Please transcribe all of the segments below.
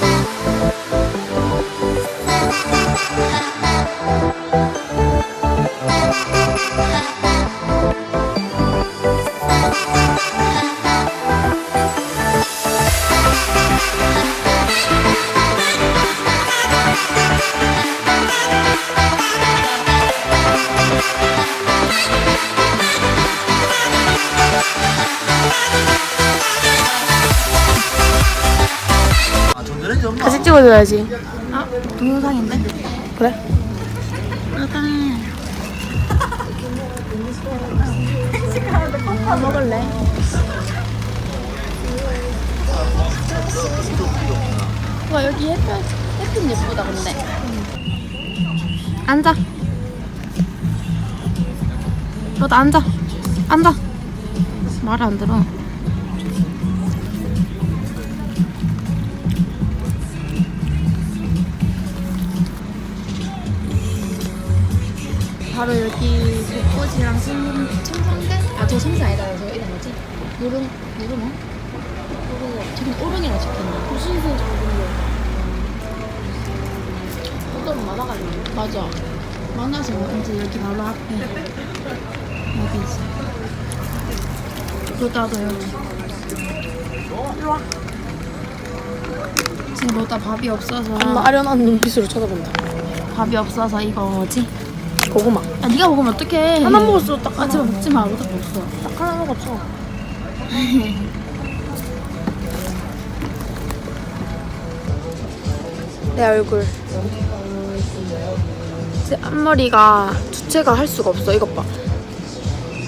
아 찍어줘야지. 아, 동영상인데? 그래? 밥 먹을래? 와 여기 햇볕 햇빛 예쁘다 근데 앉아. 너도 앉아. 앉아. 말안 들어. 바로 여기 벚꽃이랑 침, 침상대? 아저 침상 아니다. 저 이름 뭐지? 누룽 누룽어? 누룽어. 지금 오른이라 적혀있네 무신선 정군요 어떤 많아가지고 맞아. 많아서 이제 여기 바로 앞에. 여기 있어. 로다도 여기 일로와. 지금 로다 밥이 없어서. 아련한 눈빛으로 쳐다본다. 밥이 없어서 이거 뭐지? 고구마. 아 네가 먹으면 어떡해 하나 먹었어, 딱아 하나. 제발 먹지 마 로다 먹었어 딱 하나 먹었어. 내 얼굴. 제 앞머리가 주체가 할 수가 없어. 이것 봐.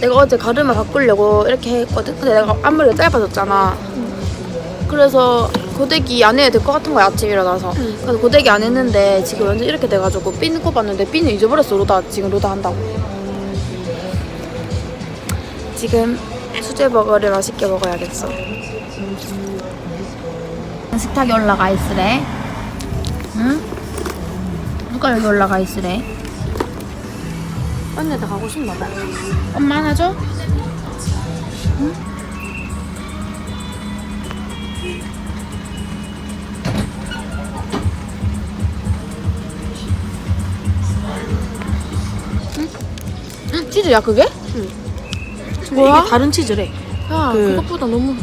내가 어제 가르마 바꾸려고 이렇게 했거든. 근데 내가 앞머리가 짧아졌잖아. 그래서 고데기 안 해야 될 것 같은 거야 아침 일어나서. 그래서 고데기 안 했는데 지금 완전 이렇게 돼가지고 핀 꼽았는데 핀을 잊어버렸어 로다 지금 로다 한다고. 지금 수제버거를 맛있게 먹어야겠어. 식탁에 올라가 있으래 응? 누가 여기 올라가 있으래? 언니한테 가고 싶나 봐. 엄마 하나 줘? 치즈야 그게? 응. 뭐야? 이게 다른 치즈래. 야 그- 그것보다 너무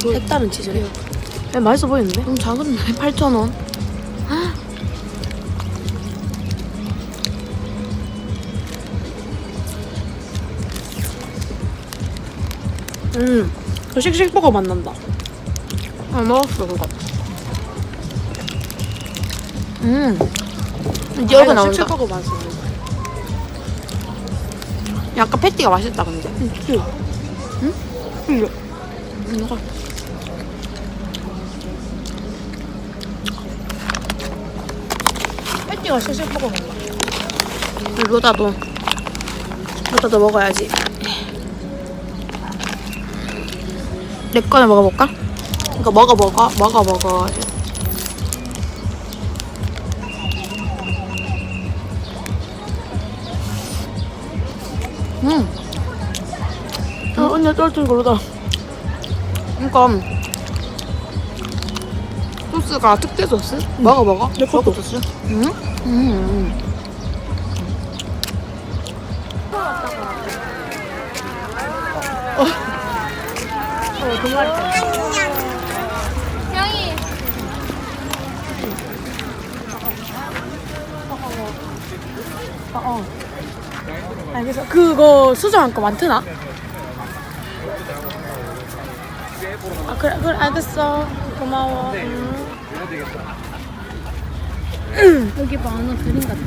색다른 치즈래. 야, 맛있어 보이는데? 너무 작은데 8,000원. 음, 그 씩씩버거 맛 난다. 아, 먹었어, 그거. 음, 여기 나온다. 씩씩버거 맛있어. 약간 패티가 맛있다, 근데. 응? 응? 응. 이거. 패티가 씩씩버거 맛나. 로다도. 로다도 먹어야지. 내 거를 먹어볼까? 이거 먹어 먹어 먹어 먹어 음 어, 언니 떨어뜨린 거로다 이거 소스가 특제 소스? 먹어 먹어 내 것도 소스 응? 음, 음. 어, 그 말이야. 어, 어. 알겠어. 그거 수정할 거 많드나? 아 그래 그래 알겠어. 고마워. 음. 여기 봐 어느 그림 같아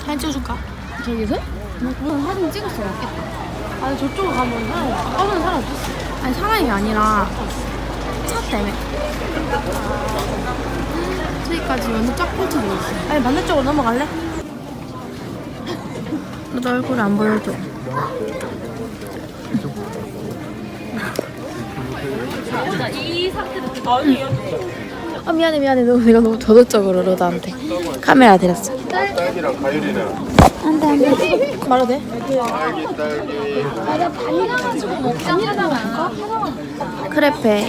사진 찍어줄까? 저기서? 나 그건 사진 찍었어 맞겠다 아니 저쪽으로 가면 사람 없어. 아까는 사람 없었어. 아니 사람이 아니라 차 때문에 저기까지 완전 쫙 펼쳐져 있어 아니 반대쪽으로 넘어갈래? 너 얼굴 안 보여줘 아 미안해 미안해 너무 내가 너무 저도적으로 로다한테 카메라. 딸기랑 과일이랑 안돼 안돼 말아도 돼? 내가 반이라가지고 먹자마자 크레페.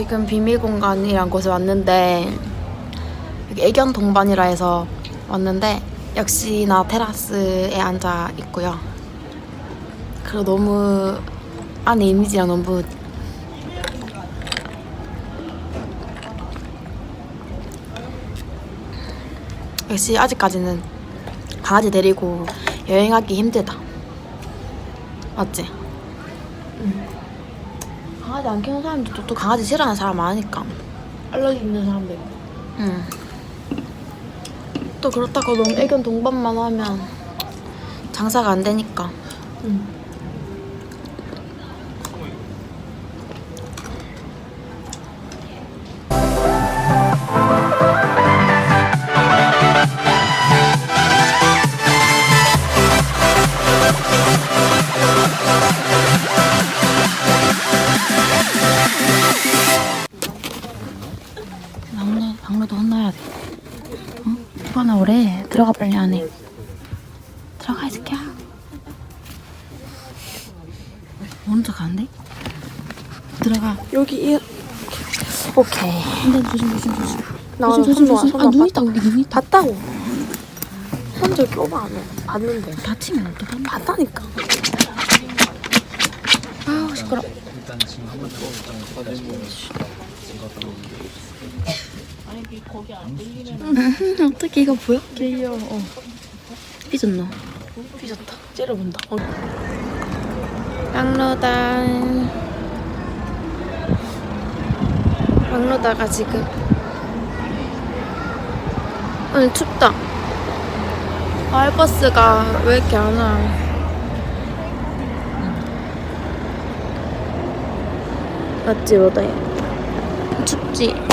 지금 비밀 공간이란 곳에 왔는데 애견 동반이라 해서 왔는데 역시나 테라스에 앉아 있고요. 그리고 너무 안에 이미지랑 너무 역시 아직까지는 강아지 데리고 여행하기 힘들다. 맞지? 강아지 안 키우는 사람들도 또 강아지 싫어하는 사람 많으니까. 알러지 있는 사람도 있고. 응. 또 그렇다고 너무 애견 동반만 하면 장사가 안 되니까. 응. 혼나야 돼. 응? 누가 나오래? 들어가 빨리 안에. 들어가 이 새끼야. 오른쪽 가는데? 들어가. 여기 이 오케이. 근데 조심 조심 조심 나 조심 조심 손 조심 놔, 손 아눈 놔, 있다 거기 눈 있다 봤다고. 손 저기 오바 안 해. 봤는데. 다치면 어떡하냐 봤다니까. 아우 시끄러. 일단 지금 한번 들어보자. 어떻게 이거 보여? 귀여워. 어. 삐졌나? 삐졌다. 째려본다. 어. 막로다. 막로다가 지금 오늘 춥다. 마을버스가 왜 이렇게 안 와? 맞지, 로다야? 춥지?